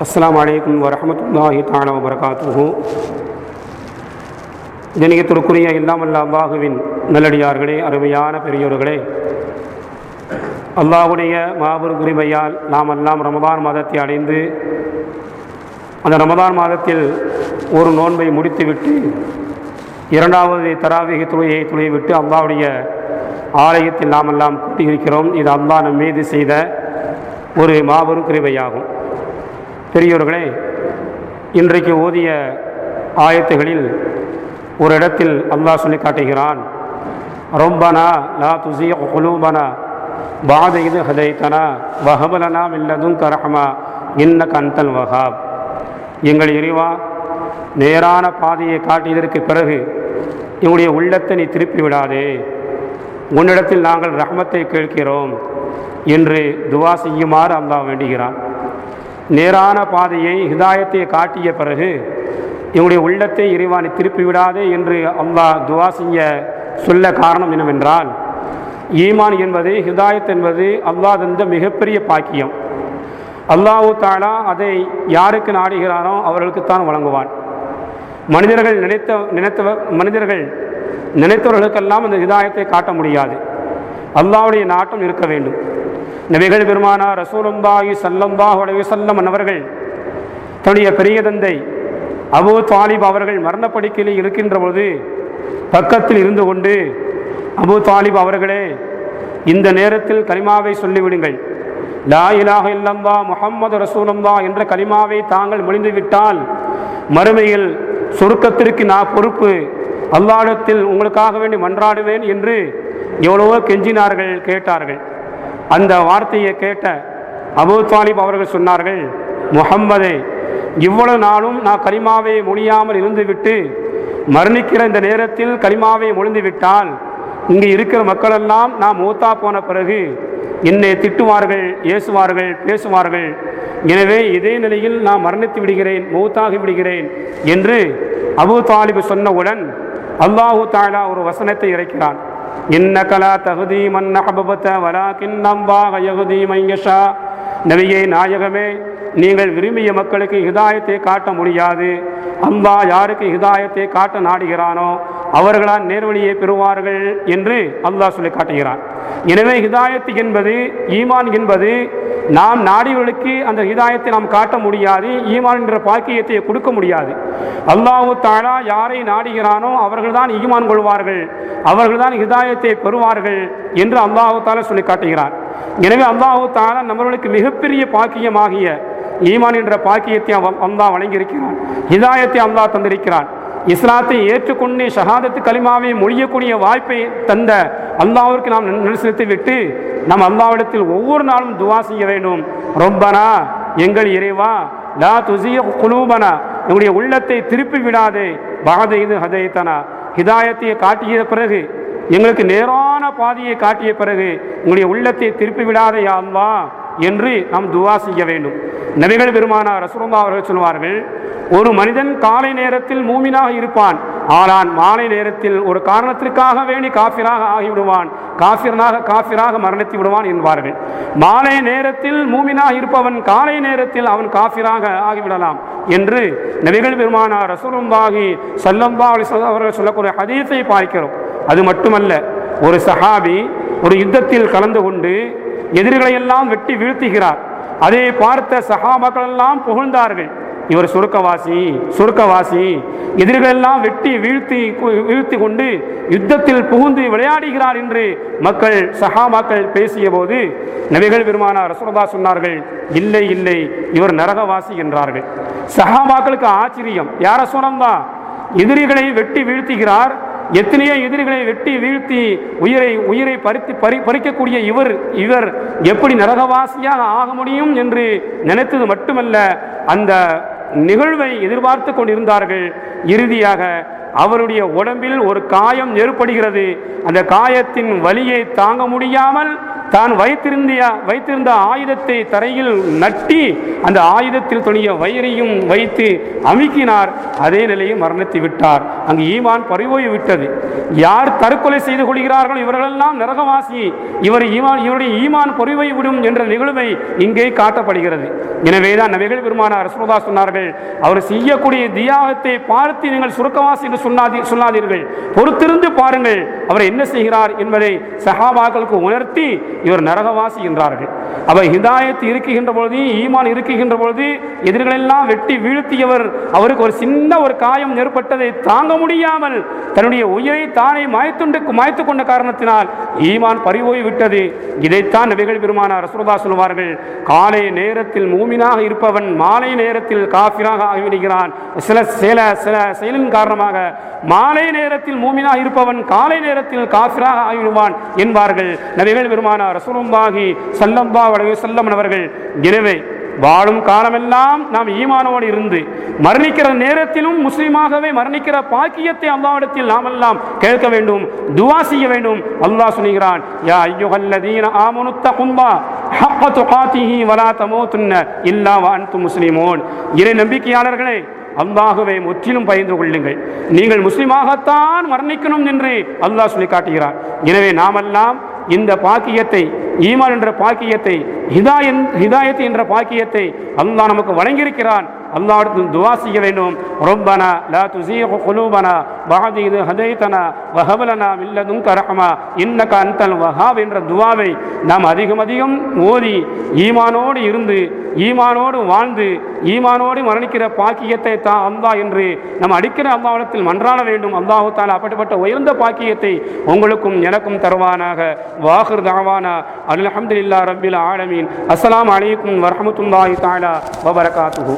அஸ்ஸலாமு அலைக்கும் வரஹமத்துல்லாஹி தாலா வபரகாத்துஹு. ஜனிகத்திற்குரிய இல்லாமல்ல அல்லாஹுவின் நல்லடியார்களே அருமையான பெரியோர்களே. அல்லாஹுடைய மாபெரும் உரிமையால் நாம் எல்லாம் ரமதான் மாதத்தை அடைந்து அந்த ரமதான் மாதத்தில் ஒரு நோன்பை முடித்துவிட்டு இரண்டாவது தராவிக துளையை துளைவிட்டு அல்லாவுடைய ஆலயத்தில் நாம் எல்லாம் கூட்டியிருக்கிறோம் இது அல்லாஹ் நம் மீது செய்த ஒரு மாபெரும் கிருவையாகும் பெரியோர்களே இன்றைக்கு ஓதிய ஆயத்துகளில் ஒரு இடத்தில் அல்லாஹ் சொல்லி காட்டுகிறான். ரொம்பனா லா துசி குலூபனா பாத இது ஹதைத்தனா வஹபலனா மில்லதும் கரஹமா இன்ன கந்தல் வஹாப். எங்கள் இறைவா நேரான பாதையை காட்டியதற்கு பிறகு எங்களுடைய உள்ளத்தை நீ திருப்பி விடாதே. உன்னிடத்தில் நாங்கள் ரஹமத்தை கேட்கிறோம் என்று துவா செய்யுமாறு அல்லாஹ் வேண்டுகிறான். நேரான பாதையை ஹிதாயத்தை காட்டிய பிறகு எங்களுடைய உள்ளத்தை இறைவானை திருப்பி விடாதே என்று அல்லாஹ் துவா செய்ய சொல்ல காரணம் என்னவென்றால் ஈமான் என்பது ஹிதாயத் என்பது அல்லாஹ் தந்த மிகப்பெரிய பாக்கியம். அல்லாஹு தாலா அதை யாருக்கு நாடுகிறாரோ அவர்களுக்குத்தான் வழங்குவான். மனிதர்கள் நினைத்த நினைத்தவ மனிதர்கள் நினைத்தவர்களுக்கெல்லாம் அந்த ஹிதாயத்தை காட்ட முடியாது. அல்லாஹ்வுடைய நாட்டம் இருக்க வேண்டும். நபிகள் பெருமானா ரசூலுல்லாஹி ஸல்லல்லாஹு அலைஹி அவர்கள் தன்னுடைய பெரிய தந்தை அபு தாலிப் அவர்கள் மரணப்படுக்கையில் இருக்கின்ற பொழுது பக்கத்தில் இருந்து கொண்டு அபு தாலிப் அவர்களே இந்த நேரத்தில் கலிமாவை சொல்லிவிடுங்கள். லா இலாக இல்லம்பா முஹம்மது ரசூலம்பா என்ற கலிமாவை தாங்கள் மொழிந்துவிட்டால் மறுமையில் சொருக்கத்திற்கு நான் பொறுப்பு அல்லாடத்தில் உங்களுக்காக வேண்டி மன்றாடுவேன் என்று எவ்வளவோ கெஞ்சினார்கள் கேட்டார்கள். அந்த வார்த்தையை கேட்ட அபு தாலிப் அவர்கள் சொன்னார்கள் முகம்மதே இவ்வளவு நாளும் நான் கரிமாவை மொழியாமல் இருந்துவிட்டு மரணிக்கிற இந்த நேரத்தில் கரிமாவை மொழிந்து விட்டால் இங்கே இருக்கிற மக்களெல்லாம் நான் மூத்தா போன பிறகு என்னை திட்டுவார்கள் ஏசுவார்கள் பேசுவார்கள். எனவே இதே நிலையில் நான் மரணித்து விடுகிறேன் மூத்தாகி விடுகிறேன் என்று அபு தாலிபு சொன்னவுடன் அல்லாஹு தாலா ஒரு வசனத்தை இறைக்கிறான். இன்னகலா தகுதி மன்னஹபபத்த வரா நம்பாக யகுதி மைங்கஷா நபியே நாயகமே நீங்கள் விரும்பிய மக்களுக்கு ஹிதாயத்தை காட்ட முடியாது. அம்பா யாருக்கு ஹிதாயத்தை காட்ட நாடுகிறானோ அவர்களால் நேர்வழியை பெறுவார்கள் என்று அல்லாஹ் சொல்லி காட்டுகிறான். எனவே ஹிதாயத்து என்பது ஈமான் என்பது நாம் நாடியவர்களுக்கு அந்த ஹிதாயத்தை நாம் காட்ட முடியாது ஈமான் என்ற பாக்கியத்தை கொடுக்க முடியாது. அல்லாஹு தாலா யாரை நாடுகிறானோ அவர்கள்தான் ஈமான் கொள்வார்கள் அவர்கள்தான் ஹிதாயத்தை பெறுவார்கள் என்று அல்லாஹு தாலா சொல்லி காட்டுகிறான். எனவே அல்லாஹு தாலா நம்மளுக்கு மிகப்பெரிய பாக்கியமாகிய ஈமான் என்ற பாக்கியத்தை அல்லா வழங்கியிருக்கிறான் ஹிதாயத்தை அல்லாஹ் தந்திருக்கிறான். இஸ்லாத்தை ஏற்றுக்கொண்டு ஷஹாதத்து கலிமாவை மொழியக்கூடிய வாய்ப்பை தந்த அல்லாவிற்கு நாம் நெரிசலித்து விட்டு நம் அல்லாவிடத்தில் ஒவ்வொரு நாளும் துவா செய்ய வேண்டும். ரொம்பனா எங்கள் இறைவா லா துசிய குலூபனா எங்களுடைய உள்ளத்தை திருப்பி விடாதே. பாத இது ஹிதாயத்தையை ஹிதாயத்தை காட்டிய பிறகு எங்களுக்கு நேரான பாதையை காட்டிய பிறகு உங்களுடைய உள்ளத்தை திருப்பி விடாதே யா என்று நாம் துவா செய்ய வேண்டும். நபிகள் பெருமானார் ரசூலுல்லாஹ் அவர்கள் சொல்வார்கள் ஒரு மனிதன் காலை நேரத்தில் மூமினாக இருப்பான். ஆனால் மாலை நேரத்தில் ஒரு காரணத்திற்காக வேண்டி காஃபிராக ஆகிவிடுவான். காஃபிரனாக காஃபிராக மரணித்து விடுவான் என்பார்கள். மாலை நேரத்தில் மூமினாக இருப்பவன் காலை நேரத்தில் அவன் காஃபிராக ஆகிவிடலாம் என்று நபிகள் பெருமானார் ரசூலுல்லாஹி சல்லம்பா அலி அவர்கள் சொல்லக்கூடிய ஹதீஸை பார்க்கிறோம். அது மட்டுமல்ல ஒரு சஹாபி ஒரு யுத்தத்தில் கலந்து கொண்டு எதிரிகளை எல்லாம் வெட்டி வீழ்த்துகிறார். அதை பார்த்த சஹாபாக்கள் எல்லாம் புகழ்ந்தார்கள். இவர் சுருக்கவாசி சுருக்கவாசி. எதிரிகளெல்லாம் வெட்டி வீழ்த்தி வீழ்த்தி கொண்டு யுத்தத்தில் புகுந்து விளையாடுகிறார் என்று மக்கள் சஹாமாக்கள் பேசிய போது நபிகள் பெருமானார் ரசோதா சொன்னார்கள் இல்லை இல்லை இவர் நரகவாசி என்றார்கள். சஹாபாக்களுக்கு ஆச்சரியம் யார சொன்னதா எதிரிகளை வெட்டி வீழ்த்துகிறார் எத்தனையோ எதிரிகளை வெட்டி வீழ்த்தி உயிரை உயிரை பறித்து பறி பறிக்கக்கூடிய இவர் இவர் எப்படி நரகவாசியாக ஆக முடியும் என்று நினைத்தது மட்டுமல்ல அந்த நிகழ்வை எதிர்பார்த்து கொண்டிருந்தார்கள். இறுதியாக அவருடைய உடம்பில் ஒரு காயம் ஏற்படுகிறது. அந்த காயத்தின் வலியை தாங்க முடியாமல் தான் வைத்திருந்த வைத்திருந்த ஆயுதத்தை தரையில் நட்டி அந்த ஆயுதத்தில் துணிய வயிறையும் வைத்து அமுக்கினார். அதே நிலையை மரணத்தை விட்டார். அங்கு ஈமான் பறிவோய் விட்டது. யார் தற்கொலை செய்து கொள்கிறார்கள் இவர்களெல்லாம் நரகவாசி. இவர் ஈமான் இவருடைய ஈமான் பொறிவை விடும் என்ற நிகழ்வை இங்கே காட்டப்படுகிறது. எனவேதான் நபிகள் பெருமானார் அரசுதா சொன்னார்கள் அவர் செய்யக்கூடிய தியாகத்தை பார்த்து நீங்கள் சுருக்கவாசி என்று சொன்னாதி சொல்லாதீர்கள். பொறுத்திருந்து பாருங்கள் அவர் என்ன செய்கிறார் என்பதை சகாபாக்களுக்கு உணர்த்தி இவர் நரகவாசி என்றார்கள். அவர் ஹிதாயத் இருக்குகின்ற பொழுது ஈமான் இருக்குகின்ற பொழுது எதிர்களெல்லாம் வெட்டி வீழ்த்தியவர் அவருக்கு ஒரு சின்ன ஒரு காயம் ஏற்பட்டதை தாங்க முடியாமல் தன்னுடைய உயிரை தானே மாய்த்துண்டு மாய்த்து கொண்ட காரணத்தினால் ஈமான் பறிவோய் விட்டது. இதைத்தான் நபிகள் பெருமானார் ரசூலுல்லாஹ் சொல்வார்கள் காலை நேரத்தில் மூமினாக இருப்பவன் மாலை நேரத்தில் காஃபிராக ஆகிவிடுகிறான். சில சில சில செயலின் காரணமாக மாலை நேரத்தில் மூமினாக இருப்பவன் காலை நேரத்தில் காஃபிராக ஆகிவிடுவான் என்பார்கள். நபிகள் பெருமானார் ரசூலுல்லாஹி செல்லம்பா வடவே செல்லமன் அவர்கள் எனவே வாழும் காலமெல்லாம் நாம் ஈமானோடு இருந்து மரணிக்கிற நேரத்திலும் முஸ்லீமாகவே மரணிக்கிற பாக்கியத்தை அல்லாவிடத்தில் நாமெல்லாம் கேட்க வேண்டும் துவா செய்ய வேண்டும். அல்லாஹ் சொல்கிறான் யா ஐயுஹல்லதீன ஆமனு தகுல்லா ஹக்க துகாத்திஹி வலா தமூதுன்ன இல்லா வ அன்தும் இறை நம்பிக்கையாளர்களே அல்லாகவே முற்றிலும் பயந்து கொள்ளுங்கள். நீங்கள் முஸ்லீமாகத்தான் மரணிக்கணும் என்று அல்லாஹ் சொல்லி காட்டுகிறார். எனவே நாமெல்லாம் இந்த பாக்கியத்தை ஈமான் என்ற பாக்கியத்தை ஹிதாயன் ஹிதாயத் என்ற பாக்கியத்தை அல்லாஹ் நமக்கு வழங்கியிருக்கிறான். அல்லாவிடத்தில் துவா செய்ய வேண்டும். ரொம்பனா லா துசீ குலூபனா பஅத இது ஹதைத்தனா வஹப் லனா கரகமா லதுன்க ரஹ்மா இன்னக வஹாப் என்ற துவாவை நாம் அதிகம் அதிகம் ஓதி ஈமானோடு இருந்து ஈமானோடு வாழ்ந்து ஈமானோடு மரணிக்கிற பாக்கியத்தை தான் அல்லாஹ் என்று நம்ம அடிக்கிற அல்லாவிடத்தில் மன்றாட வேண்டும். அல்லாஹு தாலா அப்படிப்பட்ட உயர்ந்த பாக்கியத்தை உங்களுக்கும் எனக்கும் தருவானாக. வாஹிர் தாவானா. அல்ஹம்துலில்லாஹ் ரபில் ஆலமீன். அஸ்லாம் அலைக்கும் வரமத்துல்லாஹி தாலா வபரகாத்துஹு.